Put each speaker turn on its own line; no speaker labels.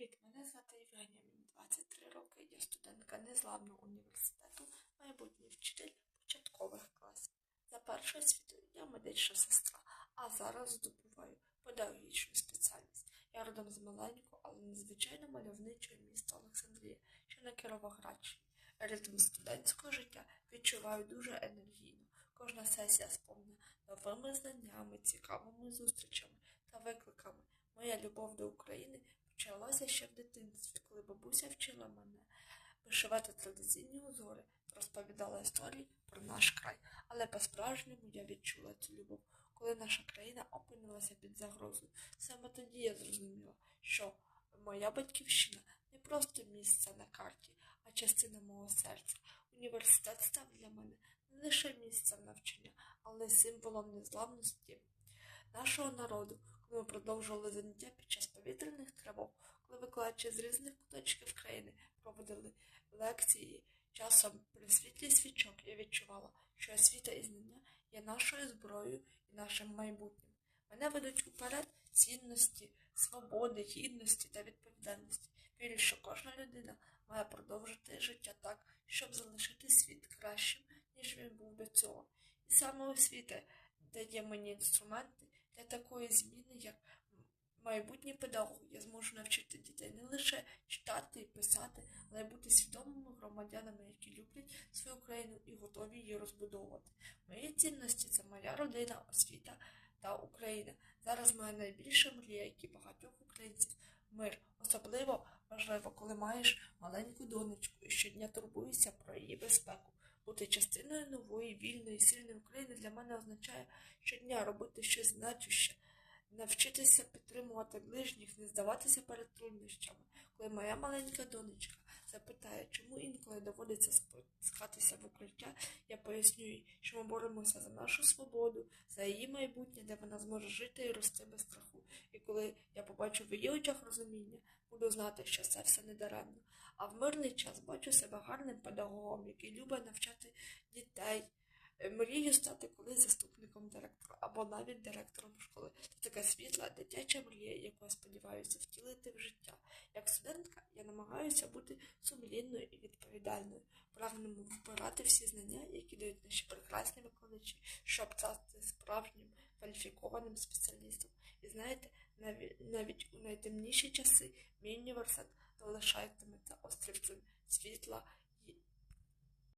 Привіт, мене звати Євгенія, мені 23 роки, я студентка незламного університету, майбутній вчитель початкових класів. За першою освітою я медична сестра, а зараз здобуваю педагогічну спеціальність. Я родом з маленького, але надзвичайно мальовничого міста Олександрія, що на Кіровоградщині. Ритм студентського життя відчуваю дуже енергійно. Кожна сесія сповнена новими знаннями, цікавими зустрічами та викликами. Моя любов до України почалася ще в дитинстві, коли бабуся вчила мене вишивати традиційні узори, розповідала історії про наш край. Але по-справжньому я відчула цю любов, коли наша країна опинилася під загрозою. Саме тоді я зрозуміла, що моя батьківщина не просто місце на карті, а частина мого серця. Університет став для мене не лише місцем навчання, але й символом незламності нашого народу, коли ми продовжували заняття під час повітряних тривог, коли викладачі з різних куточків країни проводили лекції. Часом при світлі свічок я відчувала, що освіта і знання є нашою зброєю і нашим майбутнім. Мене ведуть уперед цінності, свободи, гідності та відповідальності. Вірю, що кожна людина має продовжити життя так, щоб залишити світ кращим, ніж він був до цього. І саме освіта дає мені інструменти для такої зміни, як майбутній педагог. Я зможу навчити дітей не лише читати і писати, але й бути свідомими громадянами, які люблять свою країну і готові її розбудовувати. Мої цінності це моя родина, освіта та Україна. Зараз моя найбільша мрія, як і багатьох українців. Мир особливо важливо, коли маєш маленьку донечку і щодня турбуєшся про її безпеку. Бути частиною нової, вільної, сильної України для мене означає щодня робити щось значуще, навчитися підтримувати ближніх, не здаватися перед труднощами. Коли моя маленька донечка запитає, чому інколи доводиться спускатися в укриття, я поясню що ми боремося за нашу свободу, за її майбутнє, де вона зможе жити і рости без страху. І коли я побачу в її очах розуміння, буду знати, що це все не даремно. А в мирний час бачу себе гарним педагогом, який любить навчати дітей. Мрію стати колись заступником або навіть директором школи. Це така світла, дитяча мрія, яку я сподіваюся втілити в життя. Як студентка я намагаюся бути сумлінною і відповідальною, прагнемо вбирати всі знання, які дають наші прекрасні викладачі, щоб стати справжнім кваліфікованим спеціалістом. І знаєте, навіть, навіть у найтемніші часи мій університет залишатиметься острівцем світла